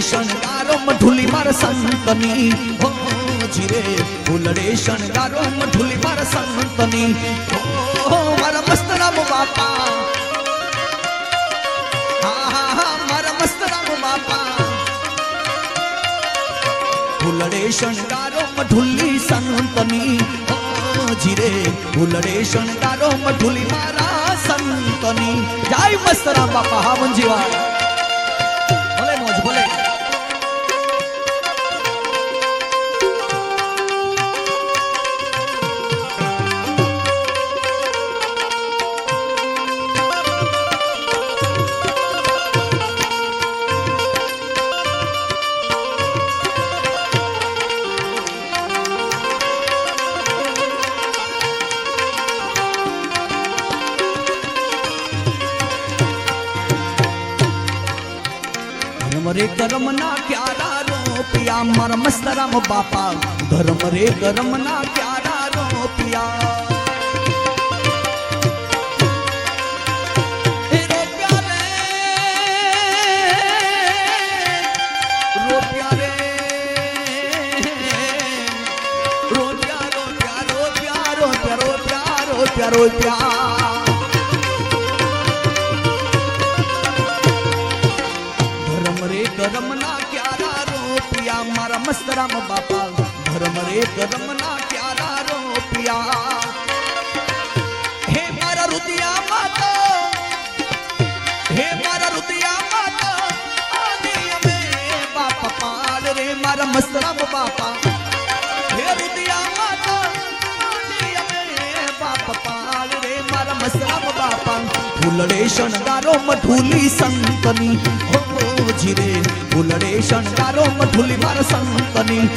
શણગારો મઢુલી માર સંતની હો જીરે ફૂલડે શણગારો મઢુલી માર સંતની હો મારા મસ્ત રામ બાપા હા હા હા મારા મસ્ત રામ બાપા ફૂલડે શણગારો મઢુલી સંતની હો જીરે ફૂલડે શણગારો મઢુલી મારા સંતની જય મસ્ત રામ બાપા હા મંજીવા रे करम ना प्यारा रो, पिया मर मस्त राम बापा। धर्म रे करम ना प्यारा रो, पिया। प्यारो प्यारो प्यारो प्यारो प्यारो प्यारो प्यारो। रे करमना क्यारा रो, पिया मारा मस्त राम बापा। धर्म रे करमना क्यारा रो, पिया। हे मारा रुदिया माता, हे मारा रुदिया माता आदि में बाप पाल रे, मारा मस्त राम बापा। ફૂલડે શણગારો મઠુલી સંતની. જીરે ફૂલડે શણગારો મઠુલી મારા સંતની.